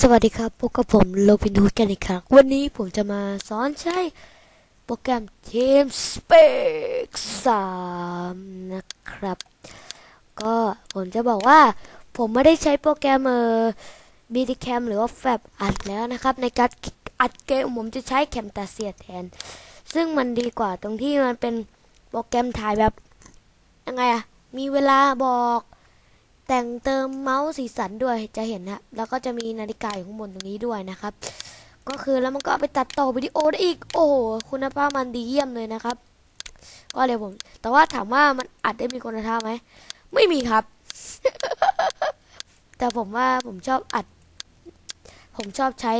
สวัสดีครับพบกับผมโลบินูกันอีกครั้งวันนี้ผมจะมาสอนใช้โปรแกรม TeamSpeak 3 นะครับ ก็ผมจะบอกว่า ผมไม่ได้ใช้โปรแกรมเอ่อ BTCam หรือว่า Fab อัดแล้วนะครับ ในการอัดเกมผมจะใช้แคมตาเซียแทน ซึ่งมันดีกว่าตรงที่มันเป็นโปรแกรมถ่ายแบบยังไงอะมีเวลาบอก แต่งเติมเมาส์สีสันด้วยจะเห็นนะแล้วก็จะมีนาฬิกาอยู่ข้างบนตรงนี้ด้วยนะครับ ก็คือแล้วมันก็ไปตัดต่อวิดีโอได้อีก โอ้โหคุณภาพมันดีเยี่ยมเลยนะครับ ก็เลยผม แต่ว่าถามว่ามันอัดได้มีคุณภาพไหมไม่มีครับ แต่ผมว่าผมชอบอัด ผมชอบใช้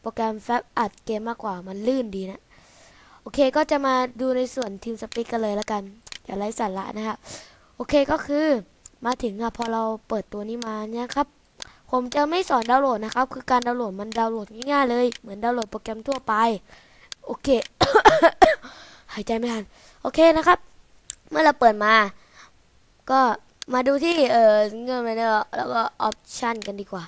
โปรแกรมแฟบอัดเกมมากกว่ามันลื่นดีนะ โอเคก็จะมาดูในส่วนทีมสปีกกันเลยแล้วกันอย่าไร้สาระนะครับโอเคก็คือ มาถึงอะพอเราเปิดตัวนี้มาเนี่ยครับ ผมจะไม่สอนดาวน์โหลดนะครับ คือการดาวน์โหลดมันดาวน์โหลดง่ายๆเลย เหมือนดาวน์โหลดโปรแกรมทั่วไป โอเค หายใจไม่ทัน โอเคนะครับ เมื่อเราเปิดมา ก็มาดูที่เออเงินไปเนอแล้วก็ออปชันกันดีกว่า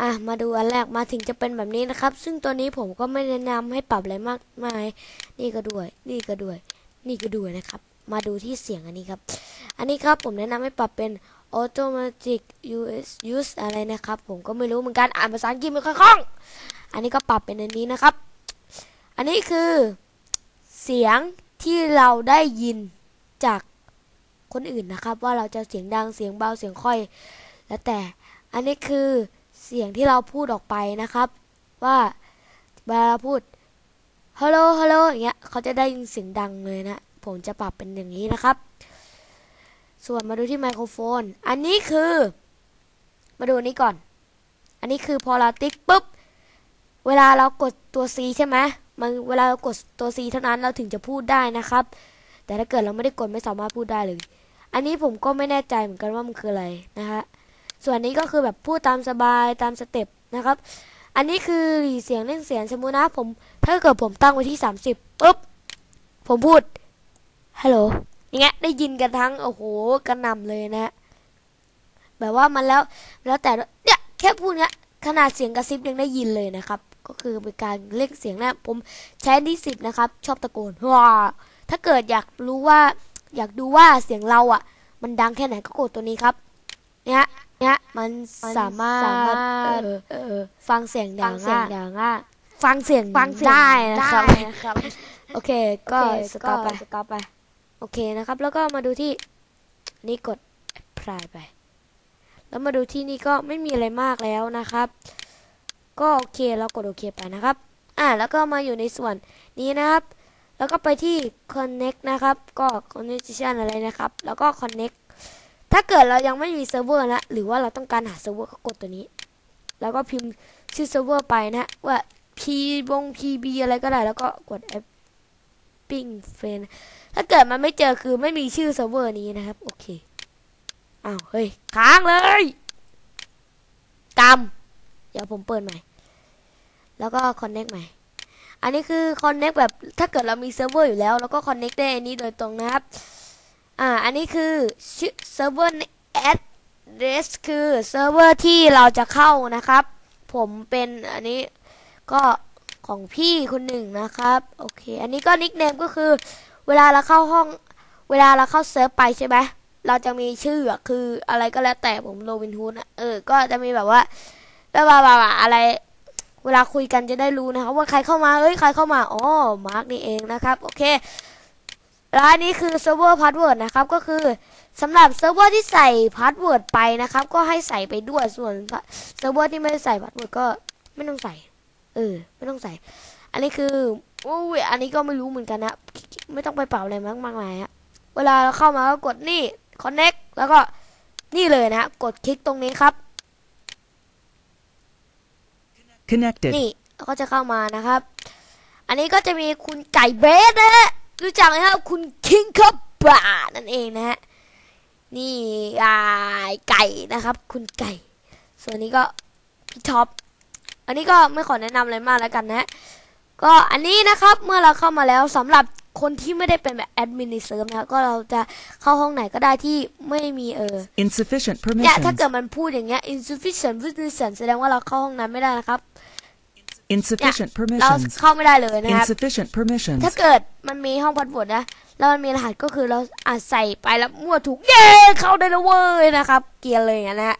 อะมาดูอันแรกมาถึงจะเป็นแบบนี้นะครับ ซึ่งตัวนี้ผมก็ไม่แนะนำให้ปรับอะไรมากมาย นี่ก็ด้วย นี่ก็ด้วย นี่ก็ด้วยนะครับ มาดูที่เสียงอันนี้ครับ อันนี้ครับผมแนะนำให้ปรับเป็น automatic use use อะไรนะครับ ผมก็ไม่รู้เหมือนกันอ่านภาษาอังกฤษไม่ค่อยคล่อง อันนี้ก็ปรับเป็นอันนี้นะครับ อันนี้คือเสียงที่เราได้ยินจากคนอื่นนะครับ ว่าเราจะเสียงดังเสียงเบาเสียงค่อย แล้วแต่อันนี้คือเสียงที่เราพูดออกไปนะครับ ว่าเวลาเราพูดฮัลโหลฮัลโหลอย่างเงี้ยเขาจะได้ยินเสียงดังเลยนะ ผมจะปรับเป็นอย่างนี้นะครับ ส่วนมาดูที่ไมโครโฟน อันนี้คือ มาดูนนี้ก่อน อันนี้คือพอเราติ๊กปุ๊บ เวลาเรากดตัว C ใช่ไหมมันเวลาเรากดตัว C เท่านั้นเราถึงจะพูดได้นะครับ แต่ถ้าเกิดเราไม่ได้กดไม่สามารถพูดได้เลย อันนี้ผมก็ไม่แน่ใจเหมือนกันว่ามันคืออะไรนะฮะ ส่วนนี้ก็คือแบบพูดตามสบายตามสเต็ปนะครับ อันนี้คือหลีเสียงเล่นเสียงสมมุตินะผม ถ้าเกิดผมตั้งไว้ที่ 30ปุ๊บ ผมพูด ฮัลโหลอย่างเงี้ยได้ยินกันทั้งโอ้โหกระหน่ำเลยนะแบบว่ามันแล้วแล้วแต่เนี่ยแค่พูดเนี้ยขนาดเสียงกระซิบยังได้ยินเลยนะครับ ก็คือเป็นการเล่นเสียงนะผมใช้ที่สิบนะครับ ชอบตะโกนว้าถ้าเกิดอยากรู้ว่า อยากดูว่าเสียงเราอะ มันดังแค่ไหนก็กดตัวนี้ครับเนี่ยเนี่ยมันสามารถเออเออฟังเสียงดังอะฟังเสียงได้นะครับโอเค ก็สต็อปไปสต็อปไป โอเคนะครับ แล้วก็มาดูที่นี่กด apply ไป แล้วมาดูที่นี่ก็ไม่มีอะไรมากแล้วนะครับ ก็โอเคเรากดโอเคไปนะครับ อ่าแล้วก็มาอยู่ในส่วนนี้นะครับ แล้วก็ไปที่ connect นะครับ ก็ connection อะไรนะครับ แล้วก็ connect ถ้าเกิดเรายังไม่มีเซิร์ฟเวอร์นะ หรือว่าเราต้องการหาเซิร์ฟเวอร์ก็กดตัวนี้ แล้วก็พิมพ์ชื่อเซิร์ฟเวอร์ไปนะว่า p วง pb อะไรก็ได้ แล้วก็กด app ปิ้งเฟนถ้าเกิดมันไม่เจอคือไม่มีชื่อเซิร์ฟเวอร์นี้นะครับ โอเคอ้าวเฮ้ยค้างเลยกำเดี๋ยวผมเปิดใหม่ แล้วก็ connect ใหม่ อันนี้คือ connect แบบถ้าเกิดเรามีเซิร์ฟเวอร์อยู่แล้วแล้วก็ connect ได้อันนี้โดยตรงนะครับ อ่า อันนี้คือชื่อเซิร์ฟเวอร์ address คือเซิร์ฟเวอร์ที่เราจะเข้านะครับ ผมเป็นอันนี้ก็ ของพี่คนหนึ่งนะครับ โอเค อันนี้ก็นิกเนมก็คือ เวลาเราเข้าห้อง เวลาเราเข้าเซิร์ฟไปใช่ไหมเราจะมีชื่อคืออะไรก็แล้วแต่ผมโรบินฮูดเออ ก็จะมีแบบว่าแบบว่าอะไร เวลาคุยกันจะได้รู้นะครับว่าใครเข้ามาเอ้ยใครเข้ามาอ๋อมาร์กนี่เองนะครับ โอเคแล้วอันนี้คือเซิร์ฟเวอร์พาสเวิร์ดนะครับ ก็คือสำหรับเซิร์ฟเวอร์ที่ใส่พาสเวิร์ดไปนะครับ ก็ให้ใส่ไปด้วยส่วนเซิร์ฟเวอร์ที่ไม่ได้ใส่พาสเวิร์ดก็ไม่ต้องใส่ เออ ไม่ต้องใส่ อันนี้คือโอ้ยอันนี้ก็ไม่รู้เหมือนกันนะไม่ต้องไปเป่าอะไรมากมากมายฮะเวลาเราเข้ามาก็กดนี่ connect แล้วก็นี่เลยนะกดคลิกตรงนี้ครับ Connected. นี่ก็จะเข้ามานะครับ อันนี้ก็จะมีคุณไก่เบสนะฮะรู้จักไหมครับ คุณคิงคับบานั่นเองนะฮะนี่อ่าไก่นะครับ คุณไก่ ส่วนนี้ก็พี่ท็อปอั นนี้ก็ไม่ขอแนะนำอะไรมากแล้วกันนะ ก็อันนี้นะครับเมื่อเราเข้ามาแล้วสำหรับคนที่ไม่ได้เป็นแบบแอดมินในเซิร์ฟนะครับก็เราจะเข้าห้องไหนก็ได้ที่ไม่มีเออ Insufficient เนี่ยถ้า permissions. เกิดมันพูดอย่างเงี้ย insufficient permission แสดงว่าเราเข้าห้องนั้นไม่ได้นะครับ Insufficient เรา permissions. เข้าไม่ได้เลยนะครับ Insufficient ถ้า permissions. เกิดมันมีห้องพัดบทนะ แล้วมันมีรหัสก็คือเราอาจใส่ไปแล้วมั่วถูกเย้เข้าได้แล้วเว้ยนะครับ เกรียนเลยอย่างนั้นนะฮะ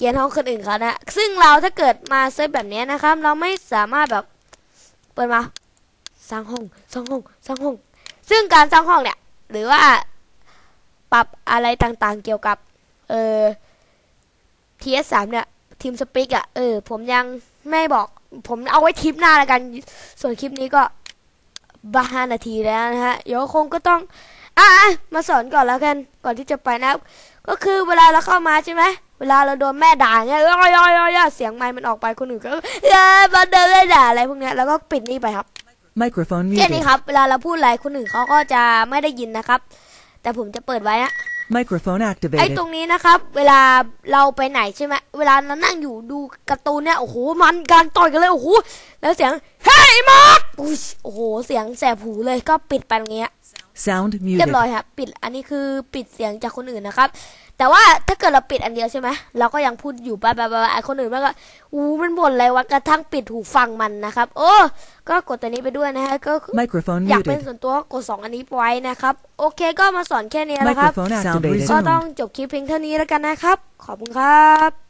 เกียนห้องคนอื่นเขานะซึ่งเราถ้าเกิดมาเซฟแบบนี้นะครับ เราไม่สามารถแบบเปิดมาสร้างห้องสร้างห้องสร้างห้อง ซึ่งการสร้างห้องเนี่ย หรือว่าปรับอะไรต่างๆ เกี่ยวกับ เออ TS3 เนี่ยทีมสปิกอะเออ ผมยังไม่บอก ผมเอาไว้คลิปหน้าแล้วกัน ส่วนคลิปนี้ก็บ้านาทีแล้วนะฮะเดี๋ยวคงก็ต้อง อะอะมาสอนก่อนแล้วกัน ก่อนที่จะไปนะครับ ก็คือเวลาเราเข้ามาใช่ไหมเวลาเราโดนแม่ด่าเงี้ยย่อยย่อยย่อยเสียงไมค์มันออกไปคนอื่นก็เอ้ยมาเดินแม่ด่าอะไรพวกเนี้ยแล้วก็ปิดนี่ไปครับ Microphone แค่นี้ muted. ครับ เวลาเราพูดอะไรคนอื่นเขาก็จะไม่ได้ยินนะครับ แต่ผมจะเปิดไว้นะ Microphone ไอ้ activated. ตรงนี้นะครับ เวลาเราไปไหนใช่ไหมเวลาเรานั่งอยู่ดูการ์ตูนเนี่ยโอ้โหมันการต่อยกันเลยโอ้โหแล้วเสียงเฮ้ยมาร์คอุ๊ยโอ้โหเสียงแสบหูเลยก็ปิดไปตรงนี้ Sound เรีย muted. บร้อยครับปิดอันนี้คือปิดเสียงจากคนอื่นนะครับ แต่ว่าถ้าเกิดเราปิดอันเดียวใช่ไหมเราก็ยังพูดอยู่ไปไปไปไปไอ้คนอื่นมันก็อู้มันบ่นอะไรวะกระทั่งปิดหูฟังมันนะครับ โอ้ก็กดตัวนี้ไปด้วยนะฮะก็คือ Microphone อยากเป็น muted. ส่วนตัวกดสองอันนี้ไว้นะครับ โอเคก็มาสอนแค่นี้นะครับ Microphone ก็ activated. ต้องจบคลิปเพียงเท่านี้แล้วกันนะครับ ขอบคุณครับ